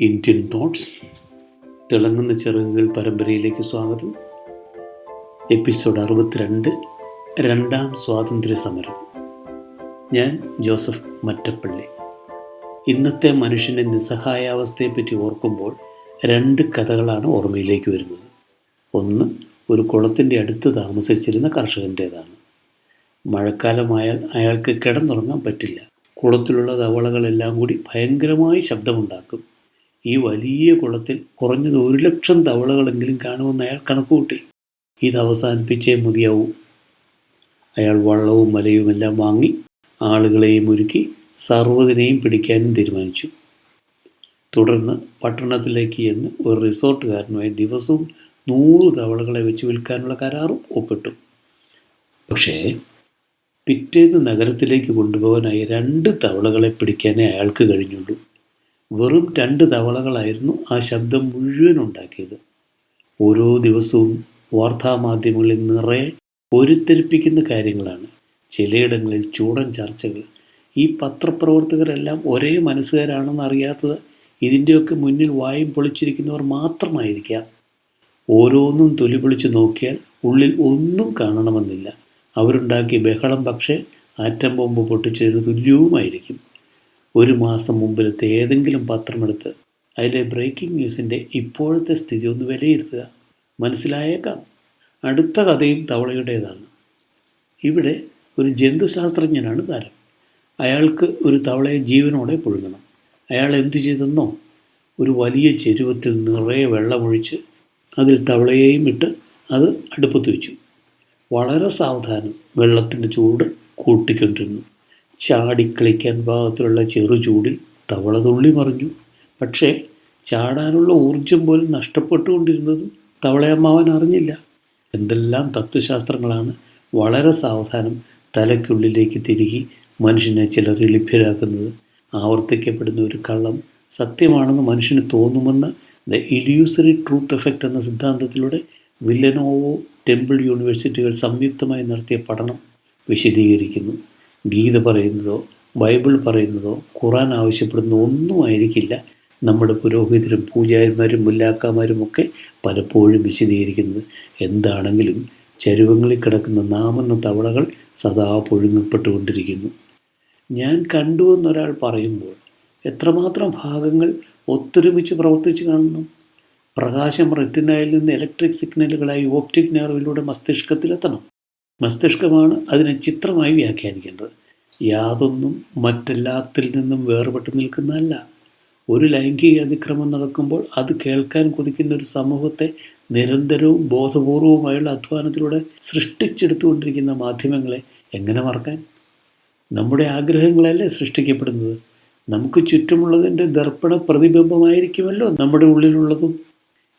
Indian thoughts തിളങ്ങുന്ന ചിറകുകൾ പരമ്പരയിലേക്ക് സ്വാഗതം. എപ്പിസോഡ് അറുപത്തിരണ്ട് രണ്ടാം സ്വാതന്ത്ര്യ സമരം. ഞാൻ ജോസഫ് മറ്റപ്പള്ളി. ഇന്നത്തെ മനുഷ്യന്റെ നിസ്സഹായാവസ്ഥയെപ്പറ്റി ഓർക്കുമ്പോൾ രണ്ട് കഥകളാണ് ഓർമ്മയിലേക്ക് വരുന്നത്. ഒന്ന് ഒരു കുളത്തിന്റെ അടുത്ത് താമസിച്ചിരുന്ന കർഷകന്റേതാണ് മഴക്കാലമായാൽ അയാൾക്ക് കിടന്നുറങ്ങാൻ പറ്റില്ല. കുളത്തിലുള്ള തവളകളെല്ലാം കൂടി ഭയങ്കരമായി ശബ്ദമുണ്ടാക്കും. ഈ വലിയ കുളത്തിൽ കുറഞ്ഞത് ഒരു ലക്ഷം തവളകളെങ്കിലും കാണുമെന്ന് അയാൾ കണക്കുകൂട്ടി. ഇത് അവസാനിപ്പിച്ചേ മതിയാവൂ. അയാൾ വള്ളവും മലയും എല്ലാം വാങ്ങി ആളുകളെയും ഒരുക്കി സർവതിനെയും പിടിക്കാനും തീരുമാനിച്ചു. തുടർന്ന് പട്ടണത്തിലേക്ക് ചെന്ന് ഒരു റിസോർട്ടുകാരനുമായി ദിവസവും നൂറ് തവളകളെ വെച്ച് വിൽക്കാനുള്ള കരാറും ഒപ്പിട്ടു. പക്ഷേ പിറ്റേന്ന് നഗരത്തിലേക്ക് കൊണ്ടുപോകാനായി രണ്ട് തവളകളെ പിടിക്കാനേ അയാൾക്ക് കഴിഞ്ഞുള്ളൂ. വെറും രണ്ട് തവളകളായിരുന്നു ആ ശബ്ദം മുഴുവൻ ഉണ്ടാക്കിയത്. ഓരോ ദിവസവും വാർത്താമാധ്യമങ്ങളിൽ നിറയെ പൊരുത്തരിപ്പിക്കുന്ന കാര്യങ്ങളാണ്. ചിലയിടങ്ങളിൽ ചൂടൻ ചർച്ചകൾ. ഈ പത്രപ്രവർത്തകരെല്ലാം ഒരേ മനസ്സുകാരാണെന്ന് അറിയാത്തത് ഇതിന്റെയൊക്കെ മുന്നിൽ വായും പൊളിച്ചിരിക്കുന്നവർ മാത്രമായിരിക്കാം. ഓരോന്നും തൊലി പൊളിച്ച് നോക്കിയാൽ ഉള്ളിൽ ഒന്നും കാണണമെന്നില്ല. അവരുണ്ടാക്കിയ ബഹളം പക്ഷേ ആറ്റം ബോംബ് പൊട്ടിച്ചതിന് തുല്യവുമായിരിക്കും. ഒരു മാസം മുമ്പിലത്തെ ഏതെങ്കിലും പത്രമെടുത്ത് അതിലെ ബ്രേക്കിംഗ് ന്യൂസിന്റെ ഇപ്പോഴത്തെ സ്ഥിതി ഒന്ന് വിലയിരുത്തുക. മനസ്സിലായേക്കാം. അടുത്ത കഥയും തവളയുടേതാണ്. ഇവിടെ ഒരു ജന്തുശാസ്ത്രജ്ഞനാണ് താരം. അയാൾക്ക് ഒരു തവളയെ ജീവനോടെ പുഴുങ്ങണം. അയാൾ എന്തു ചെയ്തെന്നോ ഒരു വലിയ ചെരുവത്തിൽ നിറയെ വെള്ളമൊഴിച്ച് അതിൽ തവളയെയും ഇട്ട് അത് അടുപ്പത്ത് വെച്ചു. വളരെ സാവധാനം വെള്ളത്തിന്റെ ചൂട് കൂട്ടിക്കൊണ്ടിരുന്നു. ചാടിക്കളിക്കാൻ പാകത്തിലുള്ള ചെറു ചൂടിൽ തവള തുള്ളി മറിഞ്ഞു. പക്ഷേ ചാടാനുള്ള ഊർജം പോലും നഷ്ടപ്പെട്ടുകൊണ്ടിരുന്നത് തവളയമ്മാവൻ അറിഞ്ഞില്ല. എന്തെല്ലാം തത്വശാസ്ത്രങ്ങളാണ് വളരെ സാവധാനം തലയ്ക്കുള്ളിലേക്ക് തിരികെ മനുഷ്യനെ ചിലർ ലഭ്യരാക്കുന്നത് ആവർത്തിക്കപ്പെടുന്ന ഒരു കള്ളം സത്യമാണെന്ന് മനുഷ്യന് തോന്നുമെന്ന ദ ഇല്യൂസറി ട്രൂത്ത് എഫക്റ്റ് എന്ന സിദ്ധാന്തത്തിലൂടെ വില്ലനോവോ ടെമ്പിൾ യൂണിവേഴ്സിറ്റികൾ സംയുക്തമായി നടത്തിയ പഠനം വിശദീകരിക്കുന്നു. ഗീത പറയുന്നതോ ബൈബിൾ പറയുന്നതോ ഖുറാൻ ആവശ്യപ്പെടുന്ന ഒന്നും ആയിരിക്കില്ല. നമ്മുടെ പുരോഹിതരും പൂജാരിമാരും മുല്ലാക്കാമാരും ഒക്കെ പലപ്പോഴും വിശദീകരിക്കുന്നത് എന്താണെങ്കിലും ചരുവങ്ങളിൽ കിടക്കുന്ന നാമെന്ന തവളകൾ സദാ പൊഴുങ്ങപ്പെട്ടുകൊണ്ടിരിക്കുന്നു. ഞാൻ കണ്ടു എന്നൊരാൾ പറയുമ്പോൾ എത്രമാത്രം ഭാഗങ്ങൾ ഒത്തൊരുമിച്ച് പ്രവർത്തിച്ച് കാണുന്നു? പ്രകാശം റെറ്റിനയിൽ നിന്ന് ഇലക്ട്രിക് സിഗ്നലുകളായി ഓപ്റ്റിക് നെർവിലൂടെ മസ്തിഷ്കത്തിലെത്തണം. മസ്തിഷ്കമാണ് അതിനെ ചിത്രമായി വ്യാഖ്യാനിക്കേണ്ടത്. യാതൊന്നും മറ്റെല്ലാത്തിൽ നിന്നും വേർപെട്ട് നിൽക്കുന്നതല്ല. ഒരു ലൈംഗിക അതിക്രമം നടക്കുമ്പോൾ അത് കേൾക്കാൻ കൊതിക്കുന്ന ഒരു സമൂഹത്തെ നിരന്തരവും ബോധപൂർവവുമായുള്ള അധ്വാനത്തിലൂടെ സൃഷ്ടിച്ചെടുത്തുകൊണ്ടിരിക്കുന്ന മാധ്യമങ്ങളെ എങ്ങനെ മറക്കാൻ? നമ്മുടെ ആഗ്രഹങ്ങളല്ലേ സൃഷ്ടിക്കപ്പെടുന്നത്? നമുക്ക് ചുറ്റുമുള്ളതിന്റെ ദർപ്പണ പ്രതിബിംബമായിരിക്കുമല്ലോ നമ്മുടെ ഉള്ളിലുള്ളതും.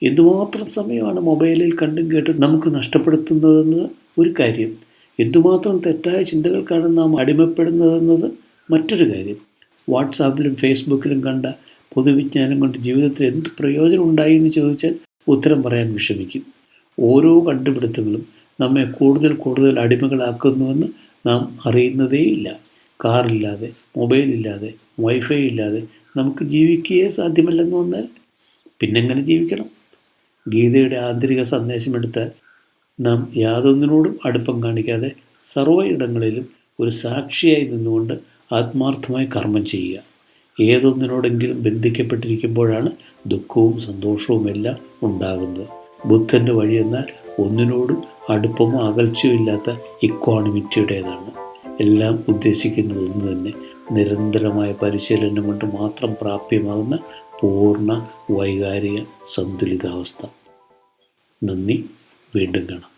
എന്തുമാത്രം സമയമാണ് മൊബൈലിൽ കണ്ടും കേട്ടും നമുക്ക് നഷ്ടപ്പെടുത്തുന്നതെന്ന് ഒരു കാര്യം. എന്തുമാത്രം തെറ്റായ ചിന്തകൾക്കാണ് നാം അടിമപ്പെടുന്നതെന്നത് മറ്റൊരു കാര്യം. വാട്സാപ്പിലും ഫേസ്ബുക്കിലും കണ്ട പൊതുവിജ്ഞാനം കൊണ്ട് ജീവിതത്തിൽ എന്ത് പ്രയോജനം ഉണ്ടായി എന്ന് ചോദിച്ചാൽ ഉത്തരം പറയാൻ വിഷമിക്കും. ഓരോ കണ്ടുപിടുത്തങ്ങളും നമ്മെ കൂടുതൽ കൂടുതൽ അടിമകളാക്കുന്നുവെന്ന് നാം അറിയുന്നതേയില്ല. കാറില്ലാതെ മൊബൈലില്ലാതെ വൈഫൈ ഇല്ലാതെ നമുക്ക് ജീവിക്കുകയേ സാധ്യമല്ലെന്ന് വന്നാൽ പിന്നെങ്ങനെ ജീവിക്കണം? ഗീതയുടെ ആന്തരിക സന്ദേശമെടുത്താൽ നാം യാതൊന്നിനോടും അടുപ്പം കാണിക്കാതെ സർവയിടങ്ങളിലും ഒരു സാക്ഷിയായി നിന്നുകൊണ്ട് ആത്മാർത്ഥമായി കർമ്മം ചെയ്യുക. ഏതൊന്നിനോടെങ്കിലും ബന്ധിക്കപ്പെട്ടിരിക്കുമ്പോഴാണ് ദുഃഖവും സന്തോഷവും എല്ലാം ഉണ്ടാകുന്നത്. ബുദ്ധന്റെ വഴി എന്നാൽ ഒന്നിനോടും അടുപ്പമോ അകൽച്ചയോ ഇല്ലാത്ത ഇക്വാണിമിറ്റിയുടേതാണ് എല്ലാം ഉദ്ദേശിക്കുന്നത് ഒന്ന് തന്നെ. നിരന്തരമായ പരിശീലനം കൊണ്ട് മാത്രം പ്രാപ്യമാകുന്ന പൂർണ വൈകാരിക സന്തുലിതാവസ്ഥ. നന്ദി. വീണ്ടും കാണാം.